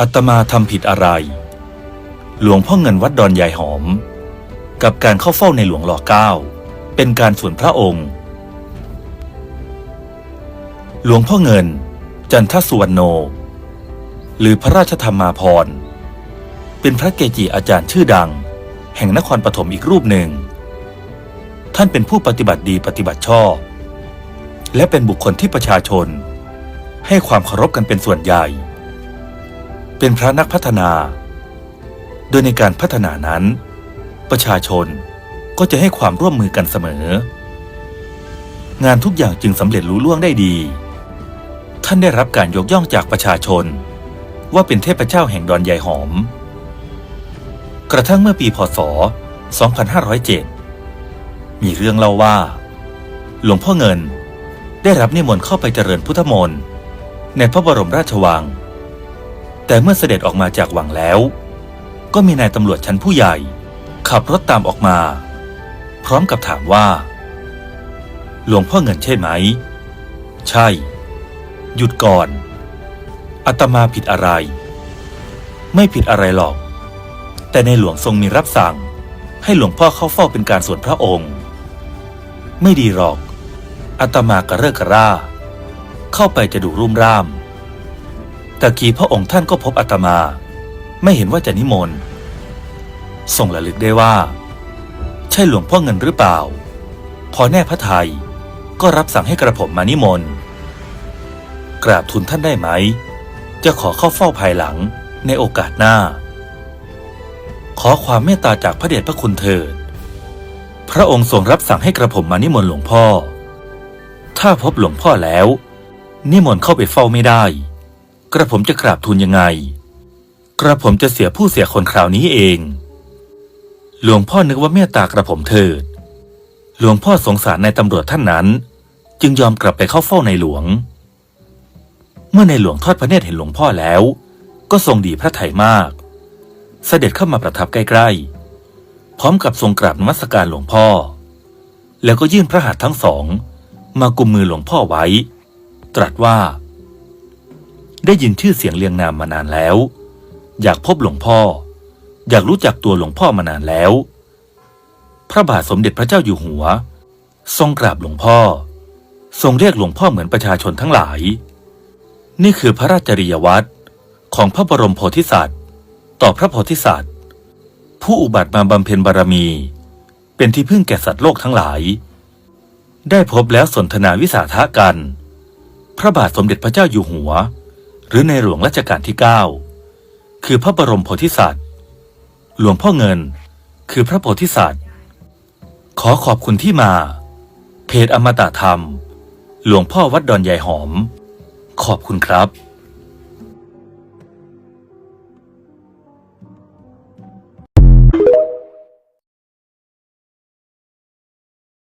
อาตมาทำผิดอะไร หลวงพ่อเงินวัดดอนยายหอม กับการเข้าเฝ้าในหลวงหล่อเก้าเป็นการส่วนพระองค์ หลวงพ่อเงิน จันทสุวรรณโน หรือพระราชธรรมาภรณ์เป็นพระเกจิอาจารย์ชื่อดัง แห่งนครปฐมอีกรูปหนึ่ง ท่านเป็นผู้ปฏิบัติดีปฏิบัติชอบ และเป็นบุคคลที่ประชาชน ให้ความเคารพกันเป็นส่วนใหญ่ เป็นพระนักพัฒนา โดยในการพัฒนานั้น ประชาชนก็จะให้ความร่วมมือกันเสมอ งานทุกอย่างจึงสำเร็จลุล่วงได้ดี ท่านได้รับการยกย่องจากประชาชน ว่าเป็นเทพเจ้าแห่งดอนยายหอม กระทั่งเมื่อปีพศ 2507 มีเรื่องเล่าว่า หลวงพ่อเงินได้รับนิมนต์เข้าไปเจริญพุทธมนต์ในพระบรมราชวัง แต่เมื่อเสด็จออกมาจากวังแล้ว ก็มีนายตำรวจชั้นผู้ใหญ่ ขับรถตามออกมา พร้อมกับถามว่า หลวงพ่อเงินใช่ไหม ใช่ หยุดก่อนอาตมาผิดอะไร ไม่ผิดอะไรหรอก แต่ในหลวงทรงมีรับสั่ง ให้หลวงพ่อเข้าเฝ้าเป็นการส่วนพระองค์ ไม่ดีหรอกอาตมากระเริกกระร่า เข้าไปจะดูรุ่มร่าม แต่กีพระองค์ท่านก็พบอาตมา ไม่เห็นว่าจะนิมนต์ทรงระลึกได้ว่า ใช่หลวงพ่อเงินหรือเปล่า พอแน่พระไทยก็รับสั่งให้กระผมมานิมนต์กราบทูลท่านได้ไหม จะขอเข้าเฝ้าภายหลังในโอกาสหน้า ขอความเมตตาจากพระเดชพระคุณเถิด พระองค์ทรงรับสั่งให้กระผมมานิมนต์หลวงพ่อ ถ้าพบหลวงพ่อแล้ว นิมนต์เข้าไปเฝ้าไม่ได้ กระผมจะกราบทูลยังไง กระผมจะเสียผู้เสียคนคราวนี้เอง หลวงพ่อนึกว่าเมตตากระผมเถิด หลวงพ่อสงสารในายตำรวจท่านนั้น จึงยอมกลับไปเข้าเฝ้าในหลวง เมื่อในหลวงทอดพระเนตรเห็นหลวงพ่อแล้ว ก็ทรงดีพระทัยมาก เสด็จเข้ามาประทับใกล้ๆ พร้อมกับทรงกราบนมัสการหลวงพ่อ แล้วก็ยื่นพระหัตถ์ทั้งสอง มากุมมือหลวงพ่อไว้ ตรัสว่า ได้ยินชื่อเสียงเรียงนามมานานแล้ว อยากพบหลวงพ่อ อยากรู้จักตัวหลวงพ่อมานานแล้ว พระบาทสมเด็จพระเจ้าอยู่หัว ทรงกราบหลวงพ่อ ทรงเรียกหลวงพ่อเหมือนประชาชนทั้งหลาย นี่คือพระราชจริยวัตรของพระบรมโพธิสัตว์ ต่อพระโพธิสัตว์ ผู้อุบัติมาบำเพ็ญบารมี เป็นที่พึ่งแก่สัตว์โลกทั้งหลาย ได้พบแล้วสนทนาวิสาทะกัน พระบาทสมเด็จพระเจ้าอยู่หัว หรือในหลวงรัชกาลที่ 9 คือพระบรมโพธิสัตว์ หลวงพ่อเงิน คือพระโพธิสัตว์ ขอขอบคุณที่มา เพจอมตะธรรม หลวงพ่อวัดดอนใหญ่หอม ขอบคุณครับ